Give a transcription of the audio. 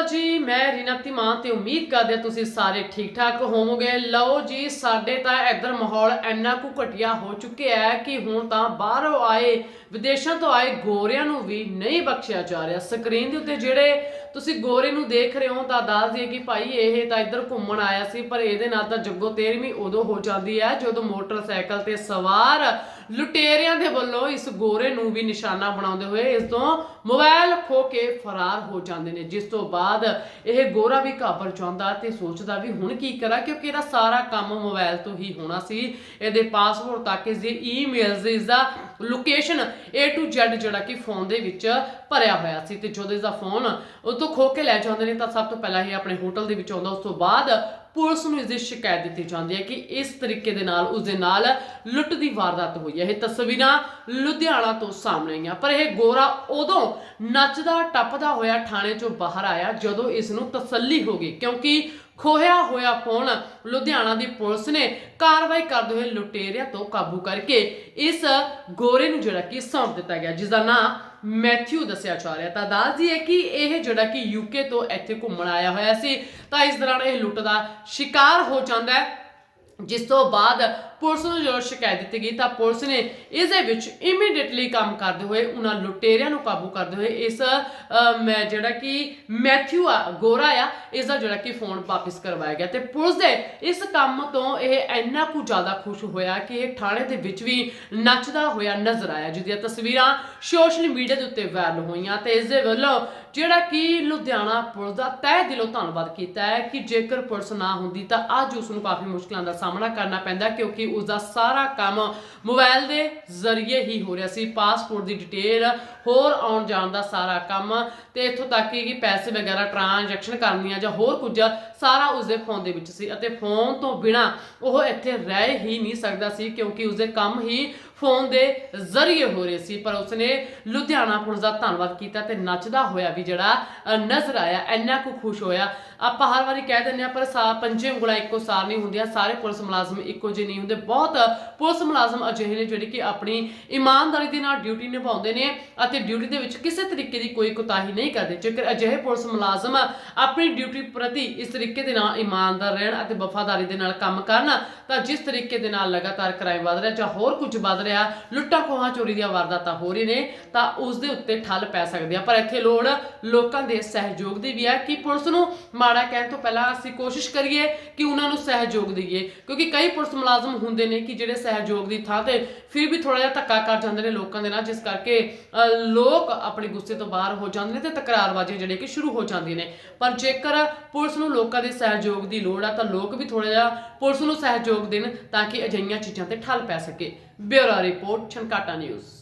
ਅਕਾਲ ਜੀ, ਮੈਂ ਰੀਨਾ ਧੀਮਾਨ ਤੇ ਉਮੀਦ ਕਰਦੇ ਹਾਂ ਤੁਸੀਂ ਸਾਰੇ ਠੀਕ ਠਾਕ ਹੋਵੋਗੇ। ਲਓ ਜੀ, ਸਾਡੇ ਤਾਂ ਇੱਧਰ ਮਾਹੌਲ ਇੰਨਾ ਕੁ ਘਟਿਆ ਹੋ ਚੁੱਕਿਆ ਹੈ ਕਿ ਹੁਣ ਤਾਂ ਬਾਹਰੋਂ ਆਏ, ਵਿਦੇਸ਼ਾਂ ਤੋਂ ਆਏ ਗੋਰਿਆਂ ਨੂੰ ਵੀ ਨਹੀਂ ਬਖਸ਼ਿਆ ਜਾ ਰਿਹਾ। ਸਕਰੀਨ ਦੇ ਉੱਤੇ ਜਿਹੜੇ ਤੁਸੀਂ ਗੋਰੇ ਨੂੰ ਦੇਖ ਰਹੇ ਹੋ ਤਾਂ ਦੱਸ ਦਈਏ ਕਿ ਭਾਈ ਇਹ ਤਾਂ ਇੱਧਰ ਘੁੰਮਣ ਆਇਆ ਸੀ, ਪਰ ਇਹਦੇ ਨਾਲ ਤਾਂ ਜੱਗੋ ਤੇਰਵੀਂ ਉਦੋਂ ਹੋ ਜਾਂਦੀ ਹੈ ਜਦੋਂ ਮੋਟਰਸਾਈਕਲ ਤੇ ਸਵਾਰ ਲੁਟੇਰਿਆਂ ਦੇ ਵੱਲੋਂ ਇਸ ਗੋਰੇ ਨੂੰ ਵੀ ਨਿਸ਼ਾਨਾ ਬਣਾਉਂਦੇ ਹੋਏ ਇਸ ਤੋਂ ਮੋਬਾਈਲ ਖੋ ਕੇ ਫਰਾਰ ਹੋ ਜਾਂਦੇ ਨੇ। ਜਿਸ ਤੋਂ ਬਾਅਦ ਇਹ ਗੋਰਾ ਵੀ ਘਾਬਰ ਜਾਂਦਾ ਤੇ ਸੋਚਦਾ ਵੀ ਹੁਣ ਕੀ ਕਰਾਂ, ਕਿਉਂਕਿ ਇਹਦਾ ਸਾਰਾ ਕੰਮ ਮੋਬਾਈਲ ਤੋਂ ਹੀ ਹੋਣਾ ਸੀ। ਇਹਦੇ ਪਾਸਵਰਡ ਤੱਕ ਇਸ ਦੀ ਈਮੇਲਸ ਇਸ ਦਾ ਲੋਕੇਸ਼ਨ A to Z ਜਿਹੜਾ ਕਿ ਫੋਨ ਦੇ ਵਿੱਚ ਭਰਿਆ ਹੋਇਆ ਸੀ ਤੇ ਜਦੋਂ ਇਸ ਦਾ ਫੋਨ ਉਹ ਤੋਂ ਖੋ ਕੇ ਲੈ ਜਾਂਦੇ ਨੇ ਤਾਂ ਸਭ ਤੋਂ ਪਹਿਲਾਂ ਇਹ ਆਪਣੇ ਹੋਟਲ ਦੇ ਵਿੱਚ ਆਉਂਦਾ, ਉਸ ਤੋਂ ਬਾਅਦ ਪੁਲਿਸ ਨੂੰ ਇਸ ਦੀ ਸ਼ਿਕਾਇਤ ਦਿੱਤੀ ਜਾਂਦੀ ਹੈ ਕਿ ਇਸ ਤਰੀਕੇ ਦੇ ਨਾਲ ਉਸ ਦੇ ਨਾਲ ਲੁੱਟ ਦੀ ਵਾਰਦਾਤ ਹੋਈ ਹੈ। ਇਹ ਤਸਵੀਰਾਂ ਲੁਧਿਆਣਾ ਤੋਂ ਸਾਹਮਣੇ ਆਈਆਂ। ਪਰ ਇਹ ਗੋਰਾ ਉਦੋਂ ਨੱਚਦਾ, ਟੱਪਦਾ ਹੋਇਆ ਥਾਣੇ ਚੋਂ ਬਾਹਰ ਆਇਆ ਜਦੋਂ ਇਸ ਨੂੰ ਤਸੱਲੀ ਹੋ ਗਈ, ਕਿਉਂਕਿ ਖੋਹਿਆ ਹੋਇਆ ਫੋਨ ਲੁਧਿਆਣਾ ਦੀ ਪੁਲਿਸ ਨੇ ਕਾਰਵਾਈ ਕਰਦੇ ਹੋਏ ਲੁਟੇਰਿਆਂ ਤੋਂ ਕਾਬੂ ਕਰਕੇ ਇਸ ਗੋਰੇ ਨੂੰ ਜਿਹੜਾ ਕਿ ਸੌਂਪ ਦਿੱਤਾ ਗਿਆ ਜਿਸ ਦਾ ਨਾਂ ਮੈਥਿਊ ਦੱਸਿਆ ਜਾ ਰਿਹਾ। ਤਾਂ ਦੱਸ ਦਈਏ ਕਿ ਇਹ ਜਿਹੜਾ ਕਿ ਯੂਕੇ ਤੋਂ ਇੱਥੇ ਘੁੰਮਣ ਆਇਆ ਹੋਇਆ ਸੀ, ਤਾਂ ਇਸ ਦੌਰਾਨ ਇਹ ਲੁੱਟ ਦਾ ਸ਼ਿਕਾਰ ਹੋ ਜਾਂਦਾ ਹੈ, ਜਿਸ ਤੋਂ ਬਾਅਦ ਪੁਲਿਸ ਨੂੰ ਜਦੋਂ ਸ਼ਿਕਾਇਤ ਦਿੱਤੀ ਗਈ ਤਾਂ ਪੁਲਿਸ ਨੇ ਇਸ ਦੇ ਵਿੱਚ ਇਮੀਡੀਏਟਲੀ ਕੰਮ ਕਰਦੇ ਹੋਏ ਉਹਨਾਂ ਲੁਟੇਰਿਆਂ ਨੂੰ ਕਾਬੂ ਕਰਦੇ ਹੋਏ ਇਸ ਮੈਂ ਜਿਹੜਾ ਕਿ ਮੈਥਿਊ ਆ, ਗੋਰਾ ਆ ਇਸ ਦਾ ਜਿਹੜਾ ਕਿ ਫੋਨ ਵਾਪਿਸ ਕਰਵਾਇਆ ਗਿਆ ਤੇ ਪੁਲਿਸ ਦੇ ਇਸ ਕੰਮ ਤੋਂ ਇਹ ਇੰਨਾ ਕੁ ਜ਼ਿਆਦਾ ਖੁਸ਼ ਹੋਇਆ ਕਿ ਇਹ ਥਾਣੇ ਦੇ ਵਿੱਚ ਵੀ ਨੱਚਦਾ ਹੋਇਆ ਨਜ਼ਰ ਆਇਆ, ਜਿਹਦੀਆਂ ਤਸਵੀਰਾਂ ਸੋਸ਼ਲ ਮੀਡੀਆ ਦੇ ਉੱਤੇ ਵਾਇਰਲ ਹੋਈਆਂ ਤੇ ਇਸ ਦੇ ਵੱਲੋਂ ਜਿਹੜਾ ਕਿ ਲੁਧਿਆਣਾ ਪੁਲਿਸ ਦਾ ਤਹਿ ਦਿਲੋਂ ਧੰਨਵਾਦ ਕੀਤਾ ਹੈ ਕਿ ਜੇਕਰ ਪੁਲਿਸ ਨਾ ਹੁੰਦੀ ਤਾਂ ਅੱਜ ਉਸ ਨੂੰ ਕਾਫੀ ਮੁਸ਼ਕਲਾਂ ਦਾ ਸਾਹਮਣਾ ਕਰਨਾ ਪੈਂਦਾ ਕਿਉਂਕਿ ਉਸ ਦਾ ਸਾਰਾ ਕੰਮ ਮੋਬਾਈਲ ਦੇ ਜ਼ਰੀਏ ਹੀ ਹੋ ਰਿਹਾ ਸੀ। ਪਾਸਪੋਰਟ ਦੀ ਡਿਟੇਲ ਹੋਰ ਆਉਣ ਜਾਣ ਦਾ ਸਾਰਾ ਕੰਮ ਤੇ ਇੱਥੋਂ ਤੱਕ ਕਿ ਪੈਸੇ ਵਗੈਰਾ ਟ੍ਰਾਂਜੈਕਸ਼ਨ ਕਰਨੀਆਂ ਜਾਂ ਹੋਰ ਕੁਝ ਸਾਰਾ ਉਸ ਦੇ ਫੋਨ ਦੇ ਵਿੱਚ ਸੀ ਅਤੇ ਫੋਨ ਤੋਂ ਬਿਨਾ ਉਹ ਇੱਥੇ ਰਹਿ ਹੀ ਨਹੀਂ ਸਕਦਾ ਸੀ ਕਿਉਂਕਿ ਉਸ ਦੇ ਕੰਮ ਹੀ ਫੋਨ ਦੇ ਜ਼ਰੀਏ ਹੋ ਰਹੇ ਸੀ। ਪਰ ਉਸਨੇ ਲੁਧਿਆਣਾ ਪੁਲਿਸ ਦਾ ਧੰਨਵਾਦ ਕੀਤਾ ਤੇ ਨੱਚਦਾ ਹੋਇਆ ਵੀ ਜਿਹੜਾ ਨਜ਼ਰ ਆਇਆ, ਇੰਨਾ ਕੁ ਖੁਸ਼ ਹੋਇਆ। ਆਪਾਂ ਹਰ ਵਾਰੀ ਕਹਿ ਦਿੰਦੇ ਆ ਪਰ ਸਾ, ਪੰਜੇ ਉਂਗਲਾਂ ਇੱਕੋ ਸਾਰ ਨਹੀਂ ਹੁੰਦੀਆਂ, ਸਾਰੇ ਪੁਲਿਸ ਮੁਲਾਜ਼ਮ ਇੱਕੋ ਜਿਹੇ ਨਹੀਂ ਹੁੰਦੇ। ਬਹੁਤ ਪੁਲਿਸ ਮੁਲਾਜ਼ਮ ਅਜਿਹੇ ਨੇ ਜਿਹੜੇ ਕਿ ਆਪਣੀ ਇਮਾਨਦਾਰੀ ਦੇ ਨਾਲ ਡਿਊਟੀ ਨਿਭਾਉਂਦੇ ਨੇ ਅਤੇ ਡਿਊਟੀ ਦੇ ਵਿੱਚ ਕਿਸੇ ਤਰੀਕੇ ਦੀ ਕੋਈ ਕੁਤਾਹੀ ਨਹੀਂ ਕਰਦੇ। ਜੇਕਰ ਅਜਿਹੇ ਪੁਲਿਸ ਮੁਲਾਜ਼ਮ ਆਪਣੀ ਡਿਊਟੀ ਪ੍ਰਤੀ ਇਸ ਤਰੀਕੇ ਦੇ ਨਾਲ ਇਮਾਨਦਾਰ ਰਹਿਣ ਅਤੇ ਵਫਾਦਾਰੀ ਦੇ ਨਾਲ ਕੰਮ ਕਰਨ, ਤਾਂ ਜਿਸ ਤਰੀਕੇ ਦੇ ਨਾਲ ਲਗਾਤਾਰ ਕ੍ਰਾਈਮ ਵਧ ਰਿਹਾ ਜਾਂ ਹੋਰ ਕੁਝ ਵਧ ਰਿਹਾ, ਲੁੱਟਾਂ ਖੋਹਾਂ ਚੋਰੀ ਦੀਆਂ ਵਾਰਦਾਤਾਂ ਹੋ ਰਹੀ ਨੇ, ਤਾਂ ਉਸ ਦੇ ਉੱਤੇ ਠੱਲ ਪੈ ਸਕਦੇ ਆ। ਪਰ ਇੱਥੇ ਲੋੜ ਲੋਕਾਂ ਦੇ ਸਹਿਯੋਗ ਦੀ ਵੀ ਹੈ ਕਿ ਪੁਲਿਸ ਨੂੰ ਮਾੜਾ ਕਹਿਣ ਤੋਂ ਪਹਿਲਾਂ ਅਸੀਂ ਕੋਸ਼ਿਸ਼ ਕਰੀਏ ਕਿ ਉਹਨਾਂ ਨੂੰ ਸਹਿਯੋਗ ਦਈਏ, ਕਿਉਂਕਿ ਕਈ ਪੁਲਿਸ ਮੁਲਾਜ਼ਮ ਹੁੰਦੇ ਨੇ ਕਿ ਜਿਹੜੇ ਸਹਿਯੋਗ ਦੀ ਥਾਂ ਤੇ ਫਿਰ ਵੀ ਥੋੜਾ ਜਿਹਾ ਧੱਕਾ ਕਰ ਜਾਂਦੇ ਨੇ ਲੋਕਾਂ ਦੇ ਨਾਲ, ਜਿਸ ਕਰਕੇ ਲੋਕ ਆਪਣੇ ਗੁੱਸੇ ਤੋਂ ਬਾਹਰ ਹੋ ਜਾਂਦੇ ਨੇ ਤੇ ਤਕਰਾਰਬਾਜ਼ੀਆਂ ਜਿਹੜੇ ਕਿ ਸ਼ੁਰੂ ਹੋ ਜਾਂਦੀਆਂ ਨੇ। ਪਰ ਜੇਕਰ ਪੁਲਿਸ ਨੂੰ ਲੋਕਾਂ ਦੇ ਸਹਿਯੋਗ ਦੀ ਲੋੜ ਆ, ਤਾਂ ਲੋਕ ਵੀ ਥੋੜਾ ਜਿਹਾ ਪੁਲਿਸ ਨੂੰ ਸਹਿਯੋਗ ਦੇਣ ਤਾਂ ਕਿ ਅਜਿਹੀਆਂ ਚੀਜ਼ਾਂ ਤੇ ਠੱਲ ਪੈ ਸਕੇ। Bureau report, Chhankata news.